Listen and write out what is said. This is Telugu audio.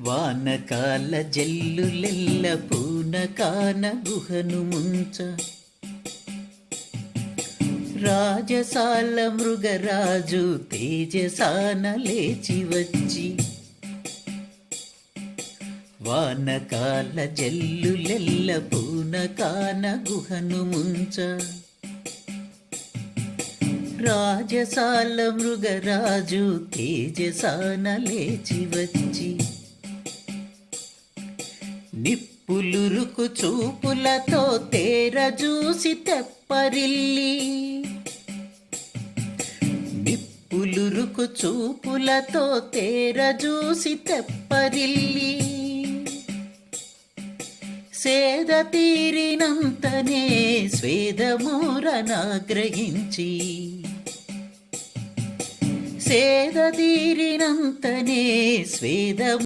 వానకాల జల్లులెల్ల పూనకాన గుహను ముంచ. రాజసాల మృగరాజు తేజసాన లేచి వచ్చి. వానకాల జల్లులెల్ల పూనకాన గుహను ముంచ. రాజసాల మృగరాజు తేజసాన లేచి వచ్చి. నిప్పులురుకు చూపులతో తేర చూసి తెప్పరిల్లి. నిప్పులురుకు చూపులతో తేర చూసి తెప్పరిల్లి. సేద తీరినంతనే స్వేదమూరనాగ్రహించి. సేద తీరినంతనే స్వేద